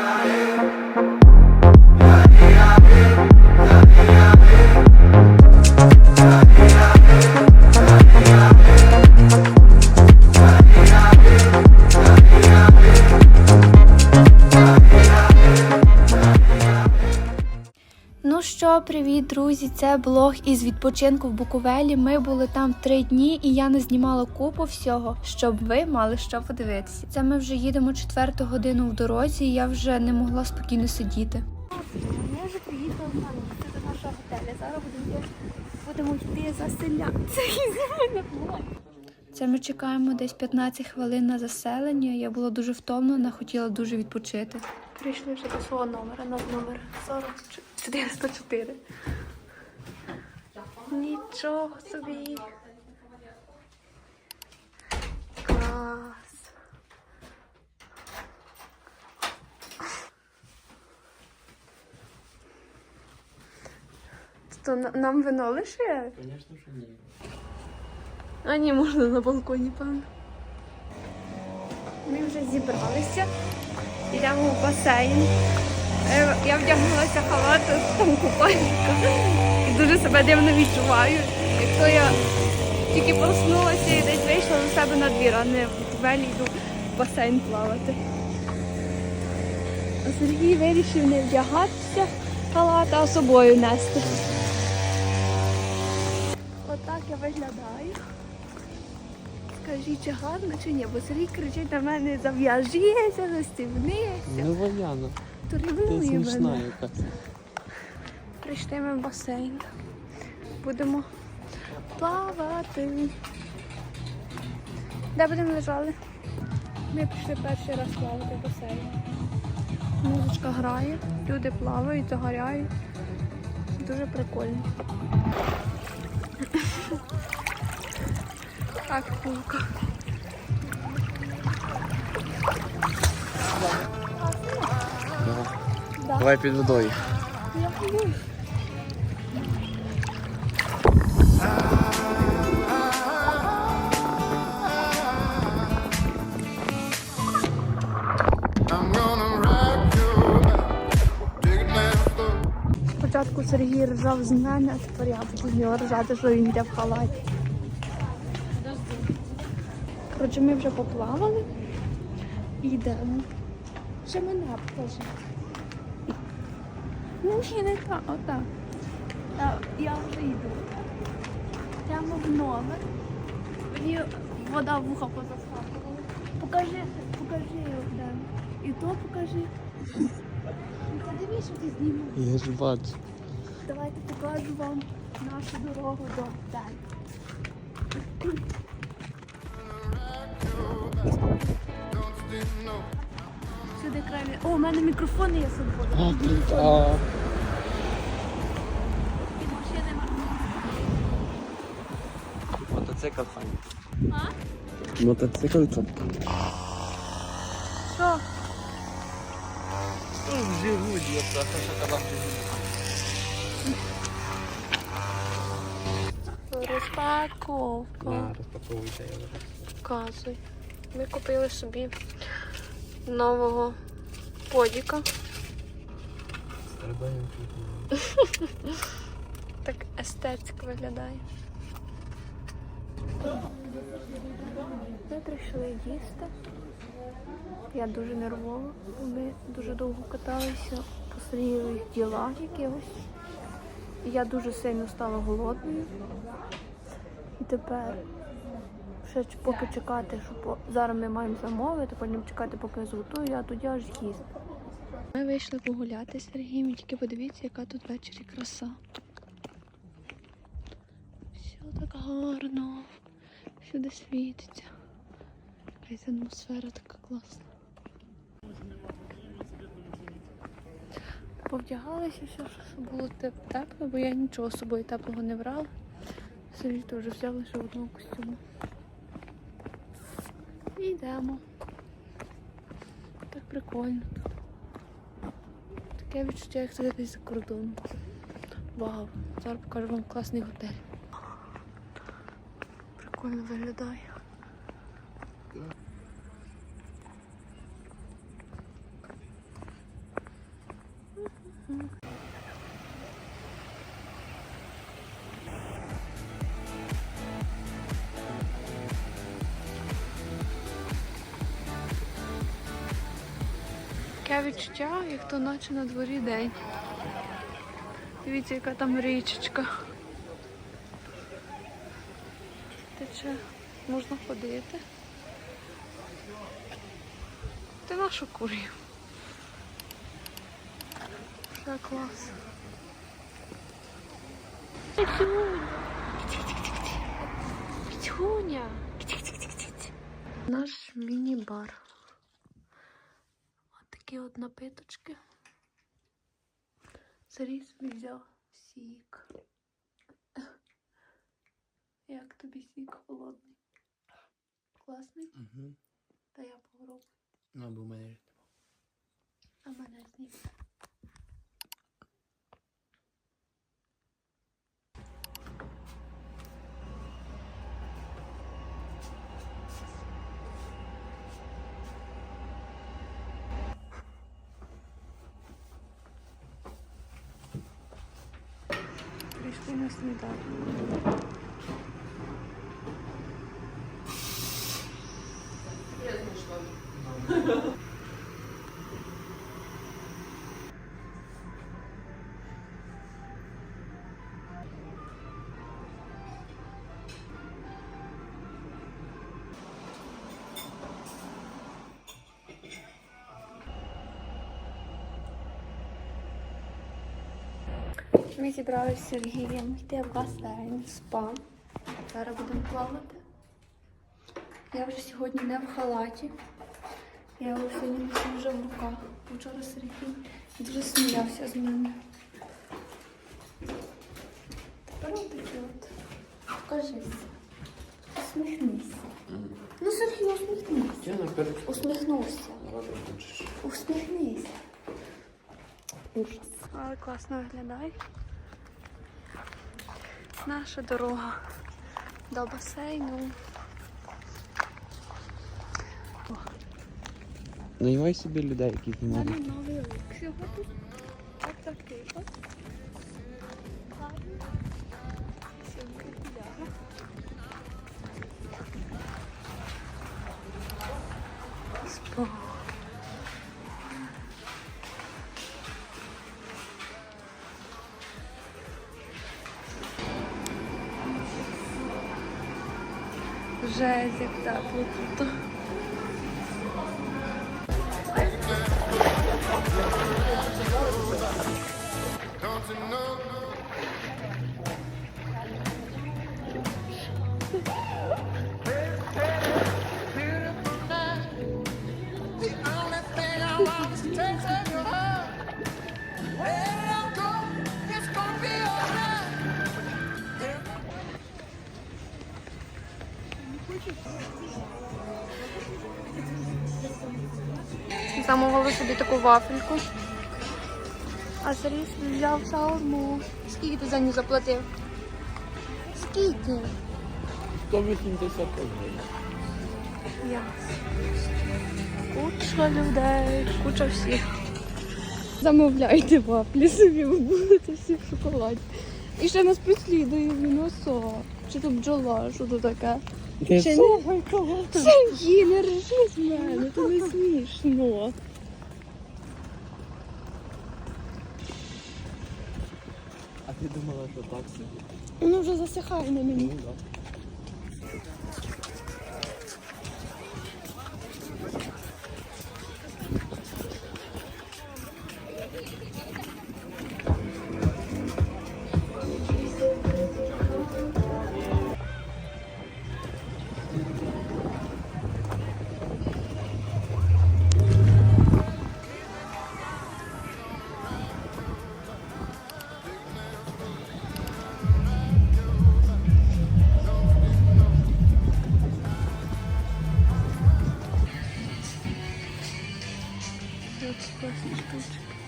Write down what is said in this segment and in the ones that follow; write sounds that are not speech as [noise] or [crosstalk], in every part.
Ну друзі! Це блог із відпочинку в Буковелі. Ми були там три дні, і я не знімала купу всього, щоб ви мали що подивитися. Це ми вже їдемо четверту годину в дорозі, і я вже не могла спокійно сидіти. Ми вже приїхали на місце до нашого готелю. Зараз будемо, будемо йти заселятися і не Це ми чекаємо десь 15 хвилин на заселення. Я була дуже втомлена, хотіла дуже відпочити. Прийшли вже до свого номера, наш номер 404. Нічого собі. Клас. На- нам вино лише? Звісно, що ні. А ні, можна на балконі, певно. Ми вже зібралися. Йдемо в басейн. Е, Я вдягнулася халат там купальника дуже себе дивно відчуваю. Якщо я тільки проснулася і десь вийшла до себе на двір, а не в Буковелі йду в басейн плавати. А Сергій вирішив не вдягатися халат, а собою нести. Отак я виглядаю. Скажіть, чи гарно чи ні? Бо Сергій кричить на мене зав'яжися, застібнися. Ну, Валяна, ти смішна. Прийшли ми в басейн. Будемо плавати. Де будемо лежали? Ми пішли перший раз плавати в басейн. Музичка грає, люди плавають, загоряють. Дуже прикольно. Так, кулка. Давай під водою. Я боюсь. Спочатку Сергій ржав з мене, а тепер я буду з нього ржати, що він йде в халаті. Коротше, ми вже поплавали йдемо. Ще мене покажи. Ну, ні, не так, отак. Я, вже йду. Прямо в номер. Мені вода в вуха позаскакувала. Покажи, покажи де. І то покажи. Подивись, що ти знімаєш. Я ж бачу. Давайте покажу вам нашу дорогу до no Сюди крайне. О, у мене мікрофон є собою. Від машини мотоцикл файний. А? Мотоцикл це. Що? Жигуль, я просто що казав. Розпаковка. На, розпаковуйся я вже. Показуй. Ми купили собі нового подіка. Страдаємо [laughs] Так естетично виглядає. Ми прийшли їсти. Я дуже нервова. Ми дуже довго каталися по своїх ділах якихось. Я дуже сильно стала голодною. І тепер ще поки чекати, що по... зараз ми маємо замовити, потім чекати, поки я зготую, а тоді аж їсти. Ми вийшли погуляти з Сергієм, тільки подивіться, яка тут ввечері краса. Все так гарно, всюди світиться. Якась атмосфера така класна. Повдягалися все, щоб було теп- тепло, бо я нічого з собою теплого не брала. Сергій вже взяв лише одного костюму. І йдемо. Так прикольно тут. Таке відчуття, як це десь за кордоном. Вау! Зараз покажу вам класний готель. Прикольно виглядає. Таке відчуття, як то наче на дворі день. Дивіться, яка там річечка. Тече, можна ходити. Ти нашу курів. Все клас. Петюня. Петюня. Наш міні-бар. Такі от напиточки. Сергій собі взяв сік. Як тобі сік холодний? Класний? Угу. Та я попробую. Ну, бо в мене ж А мене зніме. Прийшли на сніданок. Ми зібралися з Сергієм йти в басейн, в спа. Зараз будемо плавати. Я вже сьогодні не в халаті. Я його сьогодні несу вже в руках. Вчора Сергій дуже сміявся з мене. Тепер отакі от. Покажись. Усміхнись. Ну, Сергій, усміхнись. Усміхнувся. Усміхнись. Ужас. Але класно виглядає. Наша дорога до басейну. Наймай собі людей, які мене знімають. новий лук сьогодні. Так, так, тихо. Ладно. Жесть, як тепло тут. Don't Замовили собі таку вафельку. А Сергій взяв шаурму. Скільки ти за нього заплатив? Скільки? 180 гривень. Я. Куча людей, куча всіх. Замовляйте вафлі собі, ви будете всі в шоколаді. І ще нас преслідує він оса. Чи то бджола, що то таке? Ти Ще кого ти? Сергій, не ржи з мене, то не смішно. А ти думала, що так собі? Ну вже засихає на мені. Ну, да.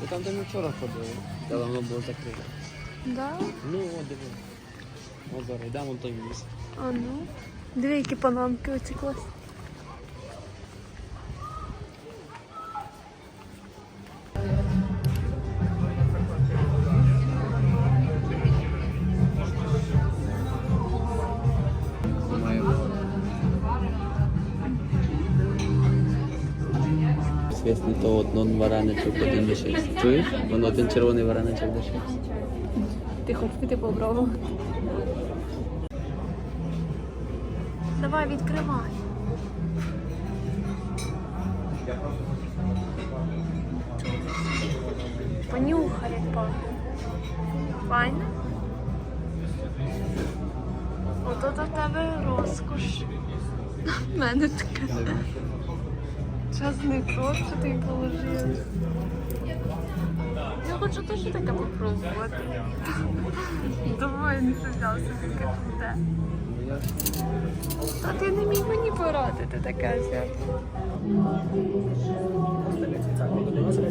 Ну там, де ми вчора ходили, де воно було закрите. Да? Ну, от диви. Ось зараз йдемо той місць. А ну. Дві які панамки оці класні. То один вареничок, один лишився. Чуєш? Воно один червоний вареничок лишився. Ти хочеш піти попробувати? Давай відкривай. Понюхай, як пахне. Файно? Ото до тебе розкош. [laughs] У мене таке. Часничок, що ти положив. Я хочу теж таке попробувати. Думаю, не взяв собі таке круте. А ти не міг мені порадити таке взяти. Дуже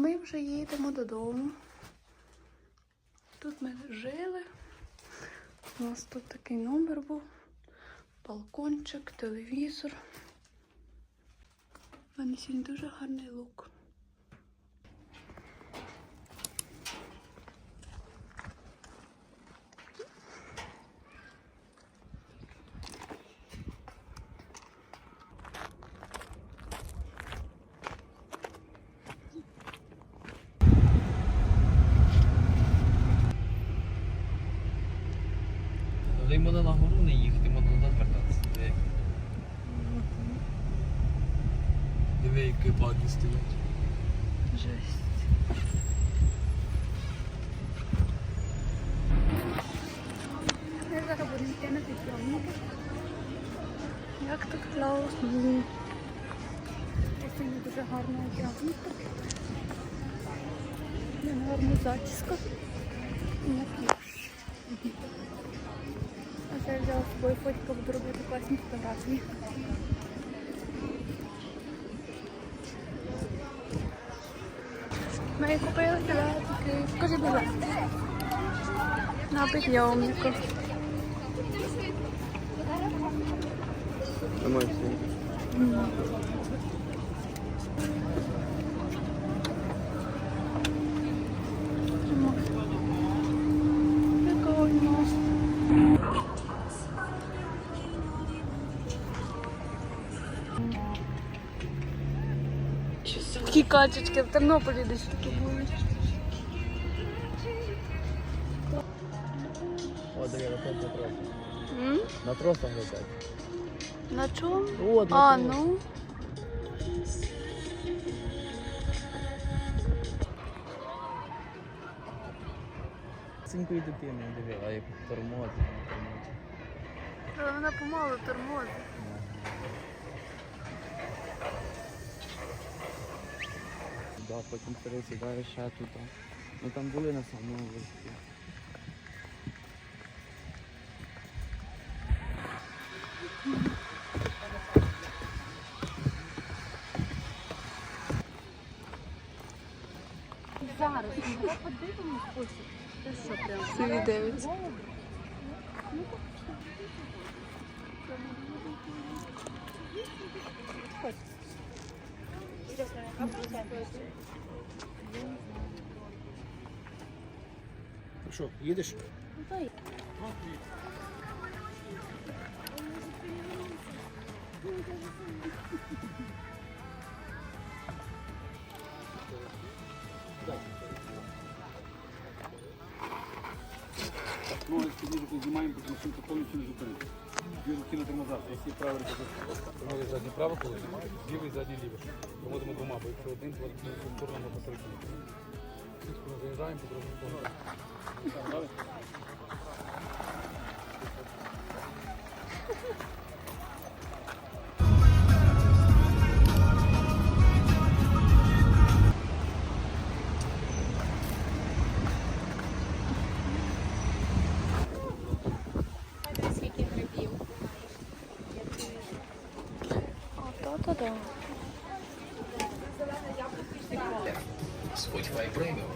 ми вже їдемо додому. Тут ми жили. У нас тут такий номер був. Балкончик, телевізор. У мене сьогодні дуже гарний лук. Але йому на гору не їхати, можна назад вертатися. Диви. Які баги стоять. Жесть. Як так класно. Сьогодні дуже гарна одягнута. Мене гарна зачіска. І макіяж. А це я взяла з собою фотку, буду робити класні фотографії. Ми купили білетики. Скажи білет. На підйомнику. Емоції. Качечки в Тернополі десь такі були. О, диви, летять на тросах. М? На тросах летять. На чому? О, на А, тросах. ну. Синької дитини, диви, а як тормозить, тормозить. Але вона помалу тормозить. Да, потім пересідаєш ще тут. Ми там були на самому верху. Собі дивиться. Ну що, їдеш? Ну, ось тоді руку знімаємо, тому що машинка повністю не зупиниться. Дві руки на тормозах, якщо правий руку Ноги задні право коли лівий задній ліво. Проводимо двома, бо якщо один, то сторону посередині. Ми заїжджаємо, по другому то да.